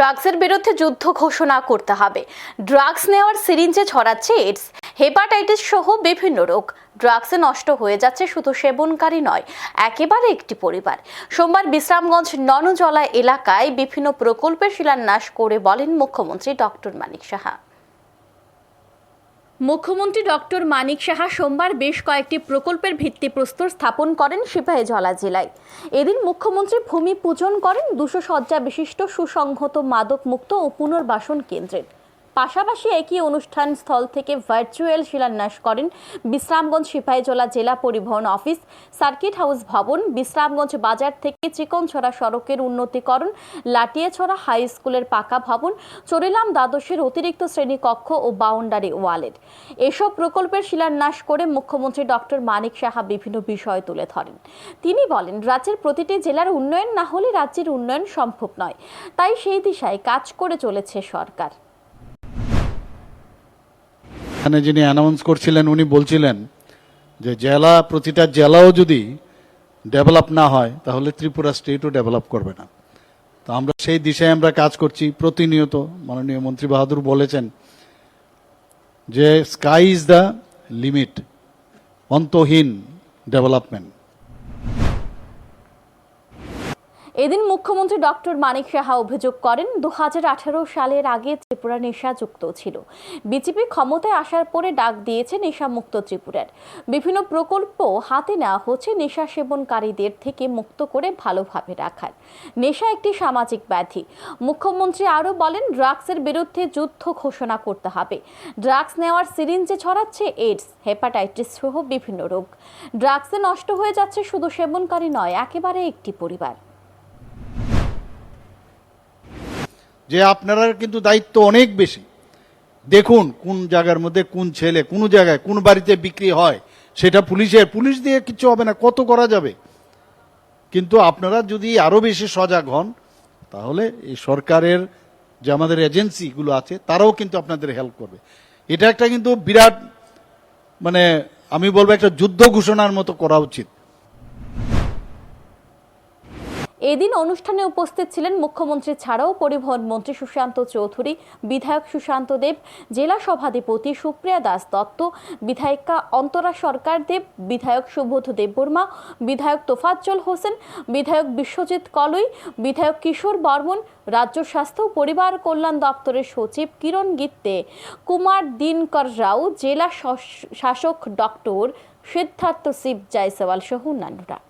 ড্রাগসের বিরুদ্ধে যুদ্ধ ঘোষণা করতে হবে। ড্রাগস নেওয়ার সিরিঞ্জে ছড়াচ্ছে এইডস হেপাটাইটিস সহ বিভিন্ন রোগ। ড্রাগসে নষ্ট হয়ে যাচ্ছে শুধু সেবনকারী নয়, একেবারে একটি পরিবার। সোমবার বিশ্রামগঞ্জ ননজলা এলাকায় বিভিন্ন প্রকল্পের শিলান্যাস করে বলেন মুখ্যমন্ত্রী ডক্টর মানিক সাহা। মুখ্যমন্ত্রী ডক্টর মানিক সাহা সোমবার বেশ কয়েকটি প্রকল্পের ভিত্তিপ্রস্তর স্থাপন করেন সিপাহীজলা জেলায়। এদিন মুখ্যমন্ত্রী ভূমি পূজন করেন দুশো শয্যা বিশিষ্ট সুসংহত মাদক মুক্ত ও পুনর্বাসন কেন্দ্রের। পাশাপাশি একই অনুষ্ঠান স্থল থেকে ভার্চুয়াল শিলান্যাস করেন বিশ্রামগঞ্জ সিপাহীজলা জেলা পরিবহন অফিস, সার্কিট হাউস ভবন, বিশ্রামগঞ্জ বাজার থেকে চিকনছড়া সড়কের উন্নতিকরণ, লাটিয়াছড়া হাই স্কুলের পাকা ভবন, চরিলাম দ্বাদশের অতিরিক্ত শ্রেণীকক্ষ ও বাউন্ডারি ওয়ালের এসব প্রকল্পের শিলান্যাস করে মুখ্যমন্ত্রী ডক্টর মানিক সাহা বিভিন্ন বিষয় তুলে ধরেন। তিনি বলেন, রাজ্যের প্রতিটি জেলার উন্নয়ন না হলে রাজ্যের উন্নয়ন সম্ভব নয়। তাই সেই দিশায় কাজ করে চলেছে সরকার। এখানে যিনি অ্যানাউন্স করছিলেন, উনি বলছিলেন যে জেলা, প্রতিটা জেলাও যদি ডেভেলপ না হয়, তাহলে ত্রিপুরা স্টেটও ডেভেলপ করবে না। তো আমরা সেই দিশায় আমরা কাজ করছি। প্রতিনিয়ত মাননীয় মন্ত্রী বাহাদুর বলেছেন যে স্কাই ইজ দ্য লিমিট অন্তহীন ডেভেলপমেন্ট এদিন মুখ্যমন্ত্রী ডক্টর মানিক সাহা অভিযোগ করেন দু হাজার আঠেরো সালের আগে ত্রিপুরা নেশাযুক্ত ছিল। বিজেপি ক্ষমতায় আসার পরে ডাক দিয়েছে নেশামুক্ত ত্রিপুরার। বিভিন্ন প্রকল্প হাতে নেওয়া হচ্ছে নেশা সেবনকারীদের থেকে মুক্ত করে ভালোভাবে রাখার। নেশা একটি সামাজিক ব্যাধি। মুখ্যমন্ত্রী আরও বলেন, ড্রাগসের বিরুদ্ধে যুদ্ধ ঘোষণা করতে হবে। ড্রাগস নেওয়ার সিরিঞ্জে ছড়াচ্ছে এইডস, হেপাটাইটিস সহ বিভিন্ন রোগ। ড্রাগসে নষ্ট হয়ে যাচ্ছে শুধু সেবনকারী নয়, একেবারে একটি পরিবার। যে আপনারা কিন্তু দায়িত্ব অনেক বেশি। দেখুন কোন জায়গার মধ্যে কোন ছেলে কোন জায়গায় কোন বাড়িতে বিক্রি হয়, সেটা পুলিশের। পুলিশ দিয়ে কিছু হবে না, কত করা যাবে? কিন্তু আপনারা যদি আরও বেশি সজাগ হন, তাহলে এই সরকারের যে আমাদের এজেন্সিগুলো আছে, তারাও কিন্তু আপনাদের হেল্প করবে। এটা একটা কিন্তু বিরাট মানে আমি বলব একটা যুদ্ধ ঘোষণার মতো করা উচিত। এদিন অনুষ্ঠানে উপস্থিত ছিলেন মুখ্যমন্ত্রী ছাড়াও পরিবহন মন্ত্রী সুশান্ত চৌধুরী, বিধায়ক সুশান্ত দেব, জেলা সভাধিপতি সুপ্রিয়া দাস দত্ত, বিধায়িকা অন্তরা সরকার দেব, বিধায়ক সুবোধ দেববর্মা, বিধায়ক তোফাজ্জল হোসেন, বিধায়ক বিশ্বজিৎ কলই, বিধায়ক কিশোর বর্মন, রাজ্য স্বাস্থ্য পরিবার কল্যাণ দপ্তরের সচিব কিরণ গিত্তে, কুমার দিনকর রাও, জেলা শাসক ডক্টর সিদ্ধার্থ শিব জয়সওয়াল সহ অন্যান্যরা।